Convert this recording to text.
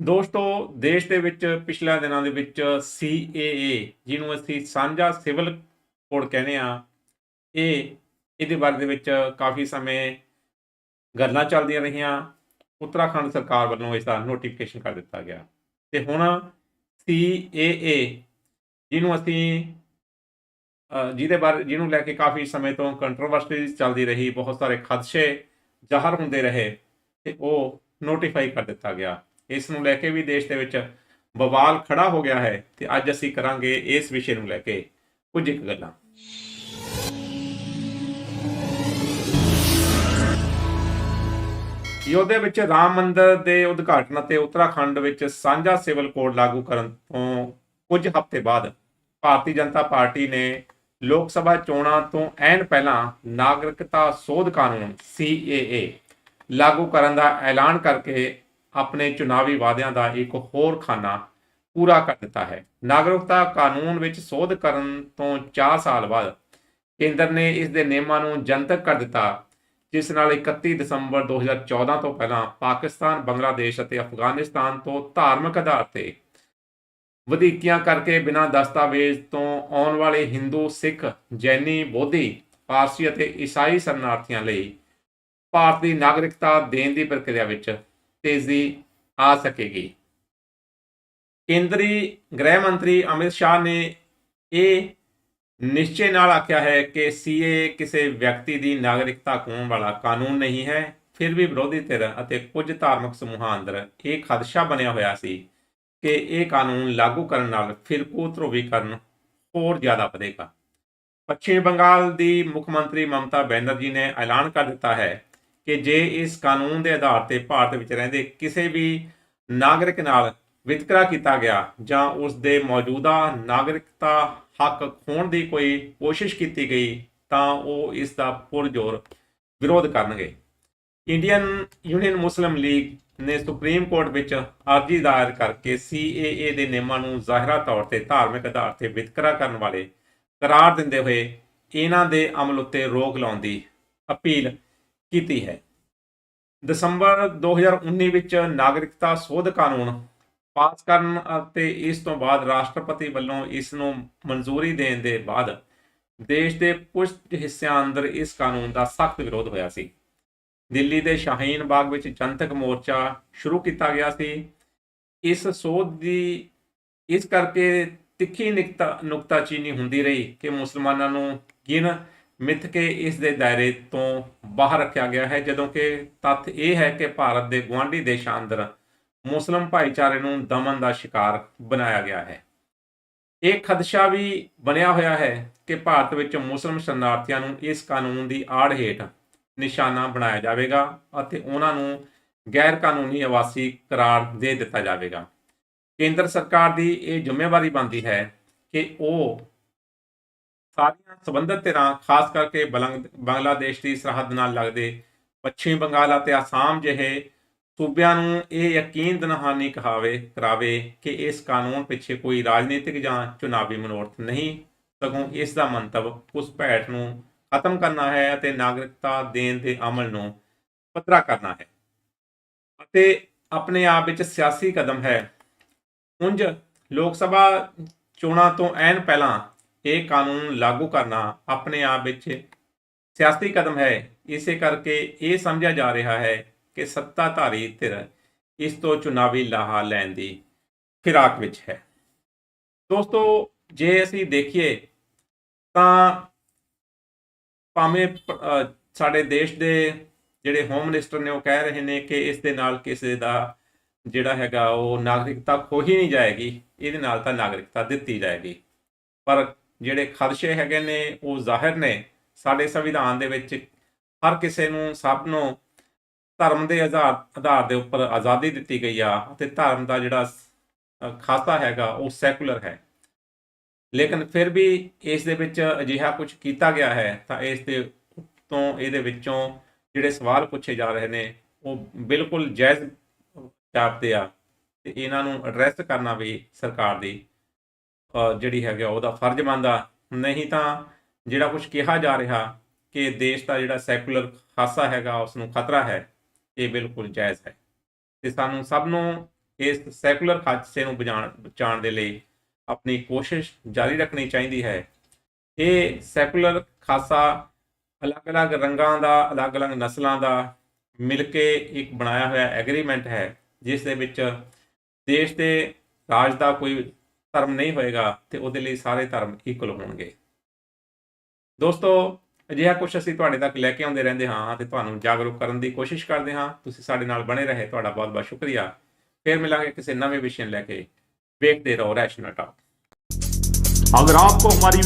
ਦੋਸਤੋ, ਦੇਸ਼ ਦੇ ਵਿੱਚ ਪਿਛਲੇ ਦਿਨਾਂ ਦੇ ਵਿੱਚ CAA ਜਿਹਨੂੰ ਅਸੀਂ ਸਾਂਝਾ ਸਿਵਲ ਕੋਡ ਕਹਿੰਦੇ ਆ ਇਹ ਇਹਦੇ ਬਾਰੇ ਦੇ ਵਿੱਚ ਕਾਫੀ ਸਮੇਂ ਗੱਲਾਂ ਚੱਲਦੀਆਂ ਰਹੀਆਂ। ਉੱਤਰਾਖੰਡ ਸਰਕਾਰ ਵੱਲੋਂ ਇਸ ਦਾ ਨੋਟੀਫਿਕੇਸ਼ਨ ਕਰ ਦਿੱਤਾ ਗਿਆ। ਤੇ ਹੁਣ CAA ਜਿਹਨੂੰ ਅਸੀਂ ਜਿਹਦੇ ਬਾਰੇ, ਜਿਹਨੂੰ ਲੈ ਕੇ ਕਾਫੀ ਸਮੇਂ ਤੋਂ ਕੰਟਰੋਵਰਸੀ ਚੱਲਦੀ ਰਹੀ, ਬਹੁਤ ਸਾਰੇ ਖਦਸ਼ੇ ਜ਼ਾਹਰ ਹੁੰਦੇ ਰਹੇ, ਤੇ ਉਹ ਨੋਟੀਫਾਈ ਕਰ ਦਿੱਤਾ ਗਿਆ। ਇਸ ਨੂੰ ਲੈ ਕੇ ਵੀ ਦੇਸ਼ ਦੇ ਵਿੱਚ ਬਵਾਲ ਖੜਾ ਹੋ ਗਿਆ ਹੈ ਤੇ ਅੱਜ ਅਸੀਂ ਕਰਾਂਗੇ ਇਸ ਵਿਸ਼ੇ ਨੂੰ ਲੈ ਕੇ ਕੁਝ ਇੱਕ ਗੱਲਾਂ। ਯੋਧੇ ਵਿੱਚ ਰਾਮ ਮੰਦਰ ਦੇ ਉਦਘਾਟਨ ਅਤੇ ਉੱਤਰਾਖੰਡ ਵਿੱਚ ਸਾਂਝਾ ਸਿਵਲ ਕੋਡ ਲਾਗੂ ਕਰਨ ਤੋਂ ਕੁਝ ਹਫ਼ਤੇ ਬਾਅਦ ਭਾਰਤੀ ਜਨਤਾ ਪਾਰਟੀ ਨੇ ਲੋਕ ਸਭਾ ਚੋਣਾਂ ਤੋਂ ਐਨ ਪਹਿਲਾਂ ਨਾਗਰਿਕਤਾ ਸੋਧ ਕਾਨੂੰਨ CAA ਲਾਗੂ ਕਰਨ ਦਾ ਐਲਾਨ ਕਰਕੇ ਆਪਣੇ ਚੁਣਾਵੀ ਵਾਅਦਿਆਂ ਦਾ ਇੱਕ ਹੋਰ ਖਾਨਾ ਪੂਰਾ ਕਰ ਦਿੱਤਾ ਹੈ। ਨਾਗਰਿਕਤਾ ਕਾਨੂੰਨ ਵਿੱਚ ਸੋਧ ਕਰਨ ਤੋਂ 4 ਸਾਲ ਬਾਅਦ ਕੇਂਦਰ ਨੇ ਇਸ ਦੇ ਨਿਯਮਾਂ ਨੂੰ ਜਨਤਕ ਕਰ ਦਿੱਤਾ, ਜਿਸ ਨਾਲ 31 ਦਸੰਬਰ 2014 ਤੋਂ ਪਹਿਲਾਂ ਪਾਕਿਸਤਾਨ, ਬੰਗਲਾਦੇਸ਼ ਅਤੇ ਅਫਗਾਨਿਸਤਾਨ ਤੋਂ ਧਾਰਮਿਕ ਆਧਾਰ ਤੇ ਵਧੀਕੀਆਂ ਕਰਕੇ ਬਿਨਾਂ ਦਸਤਾਵੇਜ਼ ਤੋਂ ਆਉਣ ਵਾਲੇ ਹਿੰਦੂ, ਸਿੱਖ, ਜੈਨੀ, ਬੋਧੀ, ਪਾਰਸੀ ਅਤੇ ਈਸਾਈ ਸ਼ਰਨਾਰਥੀਆਂ ਲਈ ਭਾਰਤ ਦੀ ਨਾਗਰਿਕਤਾ ਦੇਣ ਦੀ ਪ੍ਰਕਿਰਿਆ ਵਿੱਚ ਤੇਜ਼ੀ ਆ ਸਕੇਗੀ। ਕੇਂਦਰੀ ਗ੍ਰਹਿ ਮੰਤਰੀ ਅਮਿਤ ਸ਼ਾਹ ਨੇ ਇਹ ਨਿਸ਼ਚੇ ਨਾਲ ਆਖਿਆ ਹੈ ਕਿ ਸੀਏ ਕਿਸੇ ਵਿਅਕਤੀ ਦੀ ਨਾਗਰਿਕਤਾ ਖੋਹਣ ਵਾਲਾ ਕਾਨੂੰਨ ਨਹੀਂ ਹੈ, ਫਿਰ ਵੀ ਵਿਰੋਧੀ ਧਿਰ ਅਤੇ ਕੁਝ ਧਾਰਮਿਕ ਸਮੂਹਾਂ ਅੰਦਰ ਇਹ ਖਦਸ਼ਾ ਬਣਿਆ ਹੋਇਆ ਸੀ ਕਿ ਇਹ ਕਾਨੂੰਨ ਲਾਗੂ ਕਰਨ ਨਾਲ ਫਿਰਕੂ ਧਰੁਵੀਕਰਨ ਹੋਰ ਜ਼ਿਆਦਾ ਵਧੇਗਾ। ਪੱਛਮੀ ਬੰਗਾਲ ਦੀ ਮੁੱਖ ਮੰਤਰੀ ਮਮਤਾ ਬੈਨਰਜੀ ਨੇ ਐਲਾਨ ਕਰ ਦਿੱਤਾ ਹੈ ਕਿ ਜੇ ਇਸ ਕਾਨੂੰਨ ਦੇ ਆਧਾਰ ਤੇ ਭਾਰਤ ਵਿੱਚ ਰਹਿੰਦੇ ਕਿਸੇ ਵੀ ਨਾਗਰਿਕ ਨਾਲ ਵਿਤਕਰਾ ਕੀਤਾ ਗਿਆ ਜਾਂ ਉਸ ਦੇ ਮੌਜੂਦਾ ਨਾਗਰਿਕਤਾ ਹੱਕ ਖੋਣ ਦੀ ਕੋਈ ਕੋਸ਼ਿਸ਼ ਕੀਤੀ ਗਈ, ਤਾਂ ਉਹ ਇਸ ਦਾ ਪੁਰਜ਼ੋਰ ਵਿਰੋਧ ਕਰਨਗੇ। ਇੰਡੀਅਨ ਯੂਨੀਅਨ ਮੁਸਲਿਮ ਲੀਗ ਨੇ ਸੁਪਰੀਮ ਕੋਰਟ ਵਿੱਚ ਅਰਜ਼ੀ ਦਾਇਰ ਕਰਕੇ CAA ਦੇ ਨਿਯਮਾਂ ਨੂੰ ਜ਼ਾਹਿਰਾ ਤੌਰ ਤੇ ਧਾਰਮਿਕ ਆਧਾਰ ਤੇ ਵਿਤਕਰਾ ਕਰਨ ਵਾਲੇ ਕਰਾਰ ਦਿੰਦੇ ਹੋਏ ਇਹਨਾਂ ਦੇ ਅਮਲ ਉੱਤੇ ਰੋਕ ਲਾਉਣ ਦੀ ਅਪੀਲ ਕੀਤੀ ਹੈ। ਦਸੰਬਰ 2019 ਵਿੱਚ ਨਾਗਰਿਕਤਾ ਸੋਧ ਕਾਨੂੰਨ ਪਾਸ ਕਰਨ ਅਤੇ ਇਸ ਤੋਂ ਬਾਅਦ ਰਾਸ਼ਟਰਪਤੀ ਵੱਲੋਂ ਇਸ ਨੂੰ ਮਨਜ਼ੂਰੀ ਦੇਣ ਦੇ ਬਾਅਦ ਦੇਸ਼ ਦੇ ਕੁਝ ਹਿੱਸਿਆਂ ਅੰਦਰ ਇਸ ਕਾਨੂੰਨ ਦਾ ਸਖਤ ਵਿਰੋਧ ਹੋਇਆ ਸੀ। ਦਿੱਲੀ ਦੇ ਸ਼ਾਹੀਨ ਬਾਗ ਵਿੱਚ ਜਨਤਕ ਮੋਰਚਾ ਸ਼ੁਰੂ ਕੀਤਾ ਗਿਆ ਸੀ। ਇਸ ਸੋਧ ਦੀ, ਇਸ ਕਰਕੇ ਤਿੱਖੀ ਨਿਕਤਾ, ਨੁਕਤਾਚੀਨੀ ਹੁੰਦੀ ਰਹੀ ਕਿ ਮੁਸਲਮਾਨਾਂ ਨੂੰ ਗਿਣ ਮਿੱਥ ਕੇ ਇਸ ਦੇ ਦਾਇਰੇ ਤੋਂ ਬਾਹਰ ਰੱਖਿਆ ਗਿਆ ਹੈ, ਜਦੋਂ ਕਿ ਤੱਥ ਇਹ ਹੈ ਕਿ ਭਾਰਤ ਦੇ ਗੁਆਂਢੀ ਦੇਸ਼ਾਂ ਅੰਦਰ ਮੁਸਲਮ ਭਾਈਚਾਰੇ ਨੂੰ ਦਮਨ ਦਾ ਸ਼ਿਕਾਰ ਬਣਾਇਆ ਗਿਆ ਹੈ। ਇਹ ਖਦਸ਼ਾ ਵੀ ਬਣਿਆ ਹੋਇਆ ਹੈ ਕਿ ਭਾਰਤ ਵਿੱਚ ਮੁਸਲਮ ਸ਼ਰਨਾਰਥੀਆਂ ਨੂੰ ਇਸ ਕਾਨੂੰਨ ਦੀ ਆੜ ਹੇਠ ਨਿਸ਼ਾਨਾ ਬਣਾਇਆ ਜਾਵੇਗਾ ਅਤੇ ਉਹਨਾਂ ਨੂੰ ਗੈਰ ਕਾਨੂੰਨੀ ਆਵਾਸੀ ਕਰਾਰ ਦੇ ਦਿੱਤਾ ਜਾਵੇਗਾ। ਕੇਂਦਰ ਸਰਕਾਰ ਦੀ ਇਹ ਜ਼ਿੰਮੇਵਾਰੀ ਬਣਦੀ ਹੈ ਕਿ ਉਹ ਸਾਰੀਆਂ ਸਬੰਧਤ ਧਿਰਾਂ, ਖਾਸ ਕਰਕੇ ਬੰਗਲਾਦੇਸ਼ ਦੀ ਸਰਹੱਦ ਨਾਲ ਲੱਗਦੇ ਪੱਛਮੀ ਬੰਗਾਲ ਅਤੇ ਆਸਾਮ ਜਿਹੇ ਸੂਬਿਆਂ ਨੂੰ ਇਹ ਯਕੀਨ ਦਨਹਾਨੀ ਕਹਾਵੇ, ਕਰਾਵੇ ਕਿ ਇਸ ਕਾਨੂੰਨ ਪਿੱਛੇ ਕੋਈ ਰਾਜਨੀਤਿਕ ਜਾਂ ਚੁਣਾਵੀ ਮਨੋਰਥ ਨਹੀਂ, ਸਗੋਂ ਇਸ ਦਾ ਮੰਤਵ ਉਸ ਭੈਟ ਨੂੰ ਖਤਮ ਕਰਨਾ ਹੈ ਅਤੇ ਨਾਗਰਿਕਤਾ ਦੇਣ ਦੇ ਅਮਲ ਨੂੰ ਪੱਧਰਾ ਕਰਨਾ ਹੈ। ਅਤੇ ਆਪਣੇ ਆਪ ਵਿੱਚ ਸਿਆਸੀ ਕਦਮ ਹੈ। ਉਂਝ ਲੋਕ ਸਭਾ ਚੋਣਾਂ ਤੋਂ ਐਨ ਪਹਿਲਾਂ ਇਹ ਕਾਨੂੰਨ ਲਾਗੂ ਕਰਨਾ ਆਪਣੇ ਆਪ ਵਿੱਚ ਸਿਆਸੀ ਕਦਮ ਹੈ। ਇਸੇ ਕਰਕੇ ਇਹ ਸਮਝਿਆ ਜਾ ਰਿਹਾ ਹੈ ਕਿ ਸੱਤਾਧਾਰੀ ਧਿਰ ਇਸ ਤੋਂ ਚੁਣਾਵੀ ਲਾਹਾ ਲੈਣ ਦੀ ਫਿਰਾਕ ਵਿੱਚ ਹੈ। ਦੋਸਤੋ, ਜੇ ਅਸੀਂ ਦੇਖੀਏ ਤਾਂ ਭਾਵੇਂ ਸਾਡੇ ਦੇਸ਼ ਦੇ ਜਿਹੜੇ ਹੋਮ ਮਿਨਿਸਟਰ ਨੇ ਉਹ ਕਹਿ ਰਹੇ ਨੇ ਕਿ ਇਸ ਦੇ ਨਾਲ ਕਿਸੇ ਦਾ ਜਿਹੜਾ ਹੈਗਾ ਉਹ ਨਾਗਰਿਕਤਾ ਖੋਹੀ ਨਹੀਂ ਜਾਏਗੀ। ਇਹਦੇ ਨਾਲ ਤਾਂ ਨਾਗਰਿਕਤਾ ਦਿੱਤੀ ਜਾਏਗੀ। ਪਰ ਜਿਹੜੇ ਖਦਸ਼ੇ ਹੈਗੇ ਨੇ ਉਹ ਜ਼ਾਹਿਰ ਨੇ। ਸਾਡੇ ਸੰਵਿਧਾਨ ਦੇ ਵਿੱਚ ਹਰ ਕਿਸੇ ਨੂੰ ਸਭ ਨੂੰ ਧਰਮ ਦੇ ਆਧਾਰ ਆਧਾਰ ਦੇ ਉੱਪਰ ਆਜ਼ਾਦੀ ਦਿੱਤੀ ਗਈ ਆ ਅਤੇ ਧਰਮ ਦਾ ਜਿਹੜਾ ਅ, ਖਾਤਾ ਹੈਗਾ ਉਹ ਸੈਕੂਲਰ ਹੈ। ਲੇਕਿਨ ਫਿਰ ਵੀ ਇਸ ਦੇ ਵਿੱਚ ਅਜਿਹਾ ਕੁਝ ਕੀਤਾ ਗਿਆ ਹੈ ਤਾਂ ਇਸ ਦੇ ਤੋਂ ਇਹਦੇ ਵਿੱਚੋਂ ਜਿਹੜੇ ਸਵਾਲ ਪੁੱਛੇ ਜਾ ਰਹੇ ਨੇ ਉਹ ਬਿਲਕੁਲ ਜਾਇਜ਼ ਜਾਪਦੇ ਆ। ਤੇ ਇਹਨਾਂ ਨੂੰ ਐਡਰੈਸ ਕਰਨਾ ਵੀ ਸਰਕਾਰ ਦੀ ਜਿਹੜੀ ਹੈਗਾ ਉਹਦਾ ਫਰਜ਼ ਬਣਦਾ। ਨਹੀਂ ਤਾਂ ਜਿਹੜਾ ਕੁਝ ਕਿਹਾ ਜਾ ਰਿਹਾ ਕਿ ਦੇਸ਼ ਦਾ ਜਿਹੜਾ ਸੈਕੂਲਰ ਖਾਸਾ ਹੈਗਾ ਉਸ ਨੂੰ ਖਤਰਾ ਹੈ, ਇਹ ਬਿਲਕੁਲ ਜਾਇਜ਼ ਹੈ। ਤੇ ਸਾਨੂੰ ਸਭ ਨੂੰ ਇਸ ਸੈਕੂਲਰ ਖਾਦਸੇ ਨੂੰ ਬਚਾਉਣ ਬਚਾਉਣ ਦੇ ਲਈ ਆਪਣੀ ਕੋਸ਼ਿਸ਼ ਜਾਰੀ ਰੱਖਣੀ ਚਾਹੀਦੀ ਹੈ। ਇਹ ਸੈਕੂਲਰ ਖਾਸਾ ਅਲੱਗ-ਅਲੱਗ ਰੰਗਾਂ ਦਾ, ਅਲੱਗ-ਅਲੱਗ ਨਸਲਾਂ ਦਾ ਮਿਲ ਕੇ ਇੱਕ ਬਣਾਇਆ ਹੋਇਆ ਐਗਰੀਮੈਂਟ ਹੈ, ਜਿਸ ਦੇ ਵਿੱਚ ਦੇਸ਼ ਦੇ ਰਾਜ ਦਾ ਕੋਈ ਧਰਮ ਨਹੀਂ ਹੋਏਗਾ ਤੇ ਉਹਦੇ ਲਈ ਸਾਰੇ ਧਰਮ ਇਕੁਅਲ ਹੋਣਗੇ। ਦੋਸਤੋ, ਅਜਿਹਾ ਕੁਛ ਅਸੀਂ ਤੁਹਾਡੇ ਤੱਕ ਲੈ ਕੇ ਆਉਂਦੇ ਰਹਿੰਦੇ ਹਾਂ ਤੇ ਤੁਹਾਨੂੰ ਜਾਗਰੂਕ ਕਰਨ ਦੀ ਕੋਸ਼ਿਸ਼ ਕਰਦੇ ਹਾਂ। ਤੁਸੀਂ ਸਾਡੇ ਨਾਲ ਬਣੇ ਰਹੇ, ਤੁਹਾਡਾ ਬਹੁਤ-ਬਹੁਤ ਸ਼ੁਕਰੀਆ। ਫਿਰ ਮਿਲਾਂਗੇ ਕਿਸੇ ਨਵੇਂ ਵਿਸ਼ੇ ਲੈ ਕੇ। ਵੇਖਦੇ ਰਹੋ ਰੈਸ਼ਨਲ ਟਾਕ ਅਗਰ ਆਪਕੋ ਹਮਾਰੀ